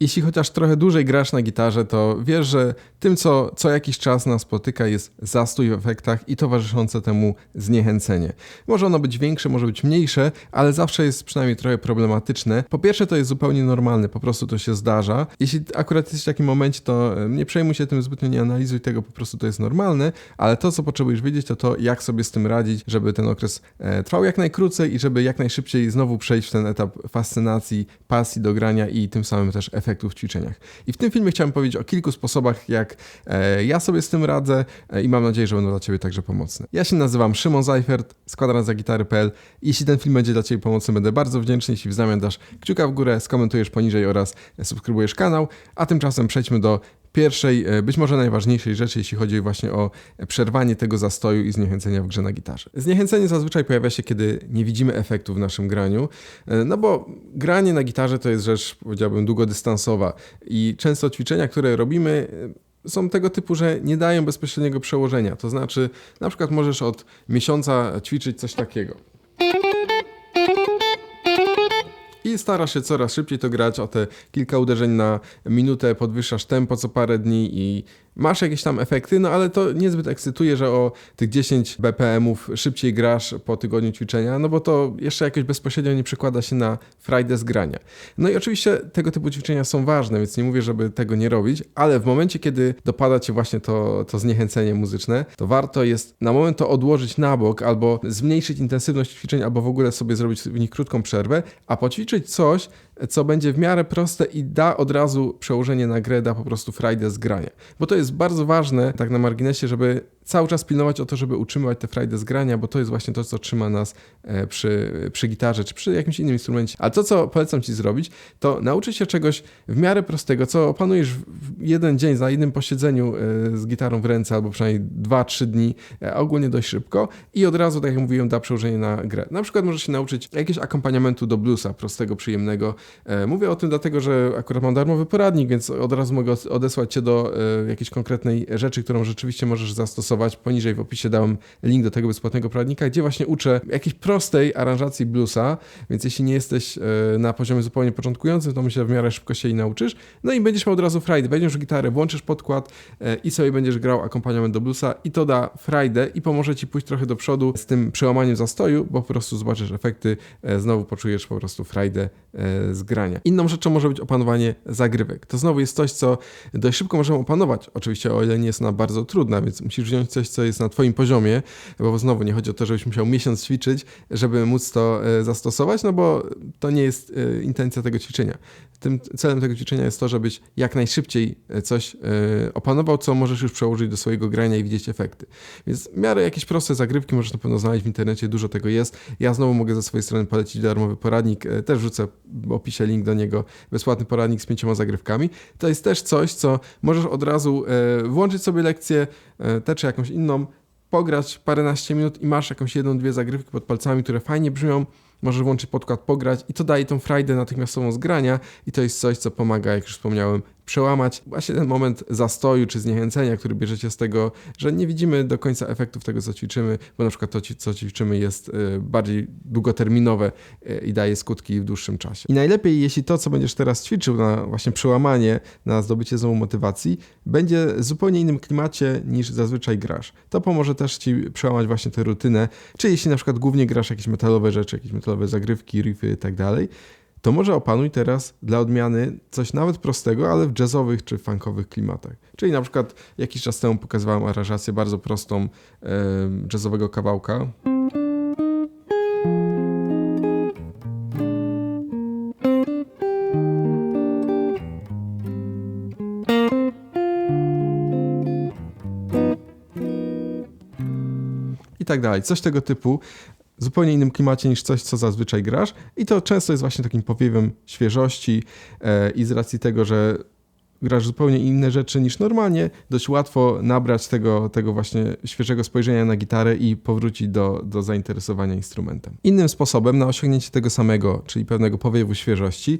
Jeśli chociaż trochę dłużej grasz na gitarze, to wiesz, że tym, co co jakiś czas nas spotyka, jest zastój w efektach i towarzyszące temu zniechęcenie. Może ono być większe, może być mniejsze, ale zawsze jest przynajmniej trochę problematyczne. Po pierwsze, to jest zupełnie normalne, po prostu to się zdarza. Jeśli akurat jesteś w takim momencie, to e, nie przejmuj się tym zbytnio, nie analizuj tego, po prostu to jest normalne, ale to, co potrzebujesz wiedzieć, to to, jak sobie z tym radzić, żeby ten okres e, trwał jak najkrócej i żeby jak najszybciej znowu przejść w ten etap fascynacji, pasji do grania i tym samym też efektów w ćwiczeniach. I w tym filmie chciałem powiedzieć o kilku sposobach, jak e, ja sobie z tym radzę i mam nadzieję, że będą dla Ciebie także pomocne. Ja się nazywam Szymon Zajfert, składam za gitary.pl. Jeśli ten film będzie dla Ciebie pomocny, będę bardzo wdzięczny, jeśli w zamian dasz kciuka w górę, skomentujesz poniżej oraz subskrybujesz kanał, a tymczasem przejdźmy do pierwszej, e, być może najważniejszej rzeczy, jeśli chodzi właśnie o przerwanie tego zastoju i zniechęcenia w grze na gitarze. Zniechęcenie zazwyczaj pojawia się, kiedy nie widzimy efektu w naszym graniu, e, no bo granie na gitarze to jest rzecz, powiedziałbym, długodystansowa i często ćwiczenia, które robimy, e, są tego typu, że nie dają bezpośredniego przełożenia. To znaczy, na przykład możesz od miesiąca ćwiczyć coś takiego. I starasz się coraz szybciej to grać, o te kilka uderzeń na minutę podwyższasz tempo co parę dni i masz jakieś tam efekty, no ale to niezbyt ekscytuje, że o tych 10 BPM-ów szybciej grasz po tygodniu ćwiczenia, no bo to jeszcze jakoś bezpośrednio nie przekłada się na frajdę z grania. No i oczywiście tego typu ćwiczenia są ważne, więc nie mówię, żeby tego nie robić, ale w momencie, kiedy dopada cię właśnie to, to zniechęcenie muzyczne, to warto jest na moment to odłożyć na bok albo zmniejszyć intensywność ćwiczeń, albo w ogóle sobie zrobić w nich krótką przerwę, a poćwiczyć coś, co będzie w miarę proste i da od razu przełożenie na grę, da po prostu frajdę z grania. Bo to jest bardzo ważne, tak na marginesie, żeby cały czas pilnować o to, żeby utrzymywać te frajdę z grania, bo to jest właśnie to, co trzyma nas e, przy, przy gitarze czy przy jakimś innym instrumencie. A to, co polecam Ci zrobić, to nauczyć się czegoś w miarę prostego, co opanujesz w jeden dzień, za jednym posiedzeniu e, z gitarą w ręce, albo przynajmniej 2-3 dni, e, ogólnie dość szybko i od razu, tak jak mówiłem, da przełożenie na grę. Na przykład możesz się nauczyć jakiegoś akompaniamentu do bluesa, prostego, przyjemnego. Mówię o tym dlatego, że akurat mam darmowy poradnik, więc od razu mogę odesłać Cię do jakiejś konkretnej rzeczy, którą rzeczywiście możesz zastosować Poniżej w opisie dałem link do tego bezpłatnego poradnika, gdzie właśnie uczę jakiejś prostej aranżacji bluesa, więc jeśli nie jesteś e, na poziomie zupełnie początkującym, to myślę, że w miarę szybko się jej nauczysz. No i będziesz miał od razu frajdę. Weźmiesz gitarę, włączysz podkład e, i sobie będziesz grał akompaniament do bluesa i to da frajdę i pomoże ci pójść trochę do przodu z tym przełamaniem zastoju, bo po prostu zobaczysz efekty, e, znowu poczujesz po prostu frajdę z grania. Inną rzeczą może być opanowanie zagrywek. To znowu jest coś, co dość szybko możemy opanować. Oczywiście o ile nie jest ona bardzo trudna, więc musisz wziąć coś, co jest na Twoim poziomie, bo znowu nie chodzi o to, żebyś musiał miesiąc ćwiczyć, żeby móc to e, zastosować, no bo to nie jest e, intencja tego ćwiczenia. Tym celem tego ćwiczenia jest to, żebyś jak najszybciej e, coś opanował, co możesz już przełożyć do swojego grania i widzieć efekty. Więc w miarę jakieś proste zagrywki możesz na pewno znaleźć w internecie, dużo tego jest. Ja znowu mogę ze swojej strony polecić darmowy poradnik, też wrzucę w opisie link do niego, bezpłatny poradnik z pięcioma zagrywkami. To jest też coś, co możesz od razu włączyć sobie lekcję, te czy jakąś inną, pograć paręnaście minut i masz jakąś jedną, dwie zagrywki pod palcami, które fajnie brzmią, możesz włączyć podkład, pograć i to daje tą frajdę natychmiastową zgrania i to jest coś, co pomaga, jak już wspomniałem, przełamać właśnie ten moment zastoju czy zniechęcenia, który bierzecie z tego, że nie widzimy do końca efektów tego, co ćwiczymy, bo na przykład to, co ćwiczymy jest y, bardziej długoterminowe y, i daje skutki w dłuższym czasie. I najlepiej, jeśli to, co będziesz teraz ćwiczył na właśnie przełamanie, na zdobycie znowu motywacji, będzie w zupełnie innym klimacie niż zazwyczaj grasz. To pomoże też ci przełamać właśnie tę rutynę, czy jeśli na przykład głównie grasz jakieś metalowe rzeczy, jakieś metalowe zagrywki, riffy i tak dalej, to może opanuj teraz dla odmiany coś nawet prostego, ale w jazzowych czy funkowych klimatach. Czyli na przykład jakiś czas temu pokazywałem aranżację bardzo prostą e, jazzowego kawałka. i tak dalej. Coś tego typu zupełnie innym klimacie niż coś, co zazwyczaj grasz. I to często jest właśnie takim powiewem świeżości e, i z racji tego, że grasz zupełnie inne rzeczy niż normalnie, dość łatwo nabrać tego, tego właśnie świeżego spojrzenia na gitarę i powrócić do, do zainteresowania instrumentem. Innym sposobem na osiągnięcie tego samego, czyli pewnego powiewu świeżości,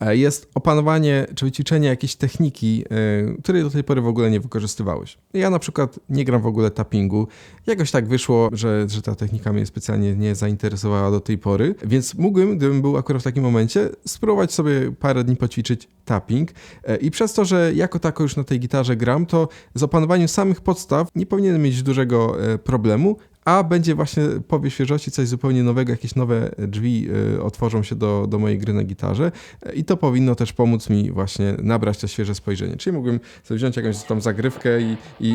jest opanowanie czy wyćwiczenie jakiejś techniki, e, której do tej pory w ogóle nie wykorzystywałeś. Ja na przykład nie gram w ogóle tappingu. Jakoś tak wyszło, że, że ta technika mnie specjalnie nie zainteresowała do tej pory, więc mógłbym, gdybym był akurat w takim momencie, spróbować sobie parę dni poćwiczyć tapping e, i przez to, że jako tako już na tej gitarze gram, to z opanowaniem samych podstaw nie powinienem mieć dużego problemu, a będzie właśnie powie świeżości coś zupełnie nowego, jakieś nowe drzwi y, otworzą się do, do mojej gry na gitarze i to powinno też pomóc mi właśnie nabrać to świeże spojrzenie. Czyli mógłbym sobie wziąć jakąś tam zagrywkę i, i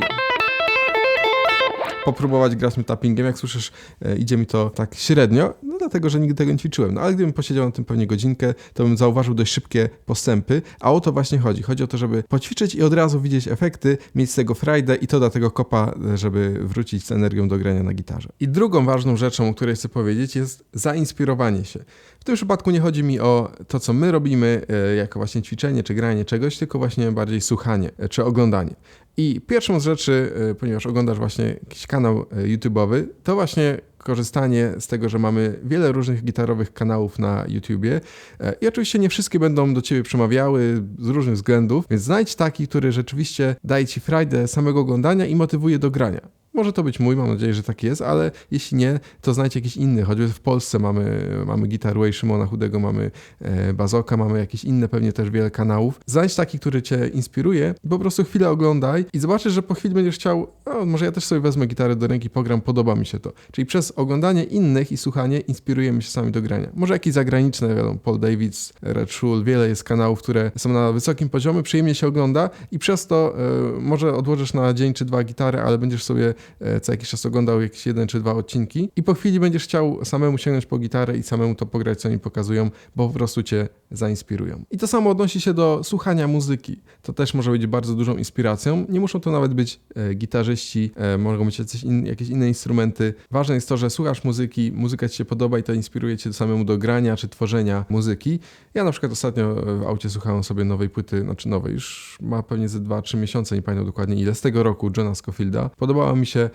popróbować grać tappingiem. Jak słyszysz, e, idzie mi to tak średnio, no dlatego, że nigdy tego nie ćwiczyłem. No ale gdybym posiedział na tym pewnie godzinkę, to bym zauważył dość szybkie postępy, a o to właśnie chodzi. Chodzi o to, żeby poćwiczyć i od razu widzieć efekty, mieć z tego frajdę i to do tego kopa, żeby wrócić z energią do grania na gitarze. I drugą ważną rzeczą, o której chcę powiedzieć, jest zainspirowanie się. W tym przypadku nie chodzi mi o to, co my robimy, e, jako właśnie ćwiczenie czy granie czegoś, tylko właśnie bardziej słuchanie e, czy oglądanie. I pierwszą z rzeczy, e, ponieważ oglądasz właśnie jakiś kanał YouTube'owy, to właśnie korzystanie z tego, że mamy wiele różnych gitarowych kanałów na YouTubie i oczywiście nie wszystkie będą do ciebie przemawiały z różnych względów, więc znajdź taki, który rzeczywiście daje ci frajdę samego oglądania i motywuje do grania. Może to być mój, mam nadzieję, że tak jest, ale jeśli nie, to znajdź jakiś inny. Choćby w Polsce mamy, mamy Guitar Way Szymona Chudego, mamy e, Bazoka, mamy jakieś inne pewnie też wiele kanałów. Znajdź taki, który cię inspiruje i po prostu chwilę oglądaj i zobaczysz, że po chwili będziesz chciał, o, może ja też sobie wezmę gitarę do ręki, pogram, podoba mi się to. Czyli przez oglądanie innych i słuchanie inspirujemy się sami do grania. Może jakieś zagraniczne, wiadomo, Paul Davids, Red Schul, wiele jest kanałów, które są na wysokim poziomie, przyjemnie się ogląda i przez to e, może odłożysz na dzień czy dwa gitarę, ale będziesz sobie co jakiś czas oglądał jakieś jeden czy dwa odcinki i po chwili będziesz chciał samemu sięgnąć po gitarę i samemu to pograć, co oni pokazują, bo po prostu cię zainspirują. I to samo odnosi się do słuchania muzyki. To też może być bardzo dużą inspiracją. Nie muszą to nawet być e, gitarzyści, e, mogą być in, jakieś inne instrumenty. Ważne jest to, że słuchasz muzyki, muzyka ci się podoba i to inspiruje cię samemu do grania czy tworzenia muzyki. Ja na przykład ostatnio w aucie słuchałem sobie nowej płyty, znaczy nowej, już ma pewnie ze 2-3 miesiące, nie pamiętam dokładnie ile, z tego roku Johna Scofielda. Podobała mi się E,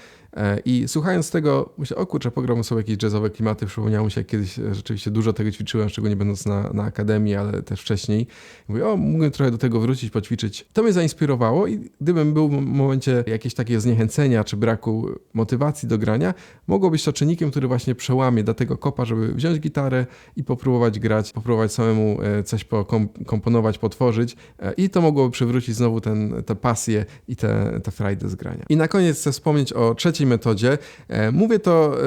I słuchając tego, myślę, o kurczę, pogramy sobie jakieś jazzowe klimaty. Przypomniało mi się, jak kiedyś e, rzeczywiście dużo tego ćwiczyłem, szczególnie będąc na, na akademii, ale też wcześniej. Mówię, o, mógłbym trochę do tego wrócić, poćwiczyć. To mnie zainspirowało i gdybym był w momencie jakiegoś takiego zniechęcenia czy braku motywacji do grania, mogło być to czynnikiem, który właśnie przełamie do tego kopa, żeby wziąć gitarę i popróbować grać, popróbować samemu e, coś pokomponować, potworzyć i to mogłoby przywrócić znowu tę pasję i tę frajdę z grania. I na koniec chcę wspomnieć o trzeciej metodzie. E, mówię to e,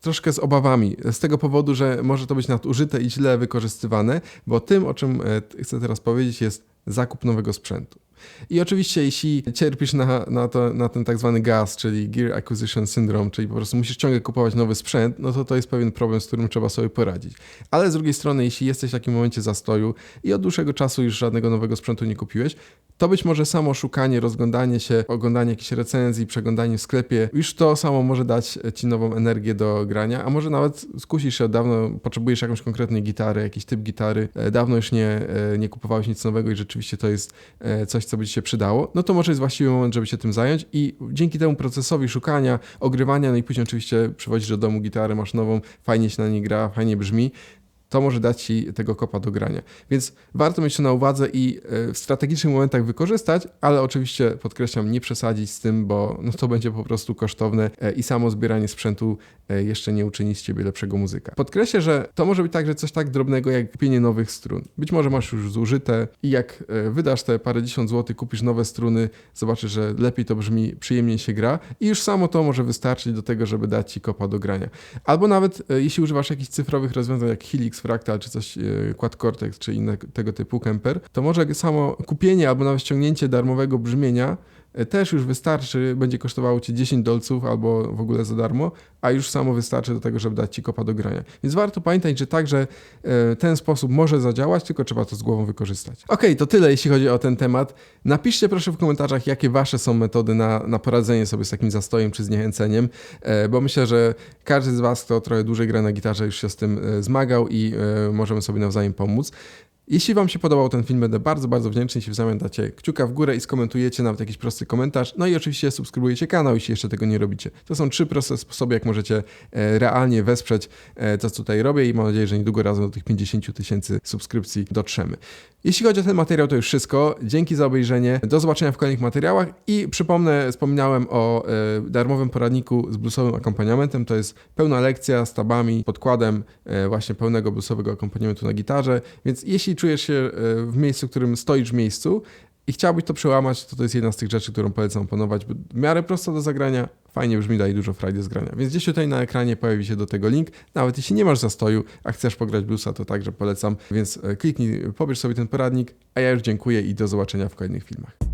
troszkę z obawami, z tego powodu, że może to być nadużyte i źle wykorzystywane, bo tym, o czym e, chcę teraz powiedzieć, jest zakup nowego sprzętu. I oczywiście, jeśli cierpisz na, na, to, na ten tak zwany GAS, czyli Gear Acquisition Syndrome, czyli po prostu musisz ciągle kupować nowy sprzęt, no to to jest pewien problem, z którym trzeba sobie poradzić. Ale z drugiej strony, jeśli jesteś w takim momencie zastoju i od dłuższego czasu już żadnego nowego sprzętu nie kupiłeś, to być może samo szukanie, rozglądanie się, oglądanie jakichś recenzji, przeglądanie w sklepie, już to samo może dać ci nową energię do grania, a może nawet skusisz się od dawno, potrzebujesz jakąś konkretną gitarę, jakiś typ gitary, e, dawno już nie, e, nie kupowałeś nic nowego i rzeczywiście to jest e, coś, co by ci się przydało, no to może jest właściwy moment, żeby się tym zająć i dzięki temu procesowi szukania, ogrywania, no i później oczywiście przywodzisz do domu gitarę, masz nową, fajnie się na niej gra, fajnie brzmi, to może dać ci tego kopa do grania. Więc warto mieć to na uwadze i e, w strategicznych momentach wykorzystać, ale oczywiście podkreślam, nie przesadzić z tym, bo no to będzie po prostu kosztowne e, i samo zbieranie sprzętu e, jeszcze nie uczyni z ciebie lepszego muzyka. Podkreślę, że to może być także coś tak drobnego jak kupienie nowych strun. Być może masz już zużyte i jak wydasz te parędziesiąt złotych, kupisz nowe struny, zobaczysz, że lepiej to brzmi, przyjemniej się gra i już samo to może wystarczyć do tego, żeby dać ci kopa do grania. Albo nawet jeśli używasz jakichś cyfrowych rozwiązań jak Helix Fractal, czy coś, e, Quad Cortex, czy inne tego typu kemper, to może samo kupienie albo nawet ściągnięcie darmowego brzmienia też już wystarczy, będzie kosztowało Cię 10 dolców albo w ogóle za darmo, a już samo wystarczy do tego, żeby dać Ci kopa do grania. Więc warto pamiętać, że także e, ten sposób może zadziałać, tylko trzeba to z głową wykorzystać. Ok, to tyle jeśli chodzi o ten temat. Napiszcie proszę w komentarzach, jakie Wasze są metody na, na poradzenie sobie z takim zastojem czy zniechęceniem, e, bo myślę, że każdy z Was, kto trochę dłużej gra na gitarze, już się z tym zmagał i możemy sobie nawzajem pomóc. Jeśli Wam się podobał ten film, będę bardzo, bardzo wdzięczny, jeśli w zamian dacie kciuka w górę i skomentujecie nawet jakiś prosty komentarz. No i oczywiście subskrybujecie kanał, jeśli jeszcze tego nie robicie. To są trzy proste sposoby, jak możecie e, realnie wesprzeć e, to, co tutaj robię i mam nadzieję, że niedługo razem do tych 50 000 tysięcy subskrypcji dotrzemy. Jeśli chodzi o ten materiał, to już wszystko. Dzięki za obejrzenie. Do zobaczenia w kolejnych materiałach i przypomnę, wspominałem o e, darmowym poradniku z bluesowym akompaniamentem. To jest pełna lekcja z tabami, podkładem właśnie pełnego bluesowego akompaniamentu na gitarze, więc jeśli czujesz się e, w miejscu, w którym stoisz w miejscu i chciałbyś to przełamać, to to jest jedna z tych rzeczy, którą polecam oponować, bo w miarę prosto do zagrania, fajnie brzmi, daje dużo frajdy z grania. Więc gdzieś tutaj na ekranie pojawi się do tego link. Nawet jeśli nie masz zastoju, a chcesz pograć bluesa, to także polecam. Więc e, kliknij, pobierz sobie ten poradnik, a ja już dziękuję i do zobaczenia w kolejnych filmach.